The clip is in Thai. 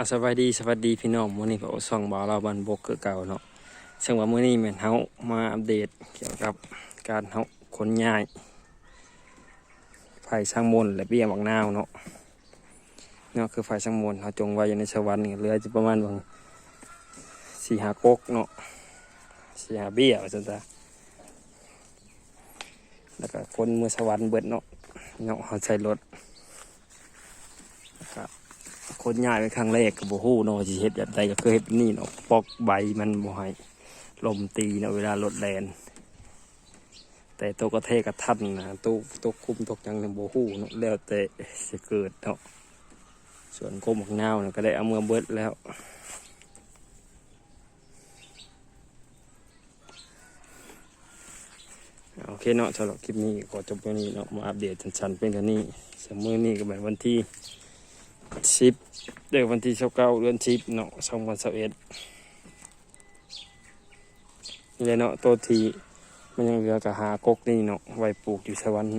อะสวัสดีสวัสดีพี่น้องมื้อนี้ก็ส่องบ่าวเราบันบกคือเก่าเนาะซึ่งว่ามื้อนี้แม่นเฮามาอัปเดตเกี่ยวกับการเฮาขนย้ายไฟช่างมนและเบี้ยบักนาวเนาะเนาะคือไฟช่างมนเฮาจงไว้อยู่ในสวรรค์นี่เหลือจะประมาณบางสี่หากกเนาะสี่หาเบี้ยว่าซั่นซะแล้วก็คนเมื่อสวรรค์เบิดเนาะเนาะเฮาใช้รถ คนย้ายเป็นครั้งแรกกับโบฮู้เนาะว่าสิเฮ็ดแบบใดก็เคยเฮ็ดนี่เนาะปอกใบมันบ่ให้ลมตีเนาะเวลารถแลนแต่ตัวกระเทกกระทันนะตัวตัวคุมตกยังเนี่ยโบฮู้เนาะแล้วแต่สิเกิดเนาะส่วนกมของนาวเนี่ยก็ได้เอาเมือเบิดแล้วโอเคเนาะสำหรับคลิปนี้ก็จบแค่นี้เนาะมาอัปเดตชันๆเป็นแค่นี้สมมือนี้ก็เป็นวันที่สิบ เดือนวันที่สิบเก้าเดือนสิบเนาะสองพันสิบเอ็ดนี่เลยเนาะตัวทีมันยังเหลือกับหากกนี่เนาะไว้ปลูกอยู่สวรรค์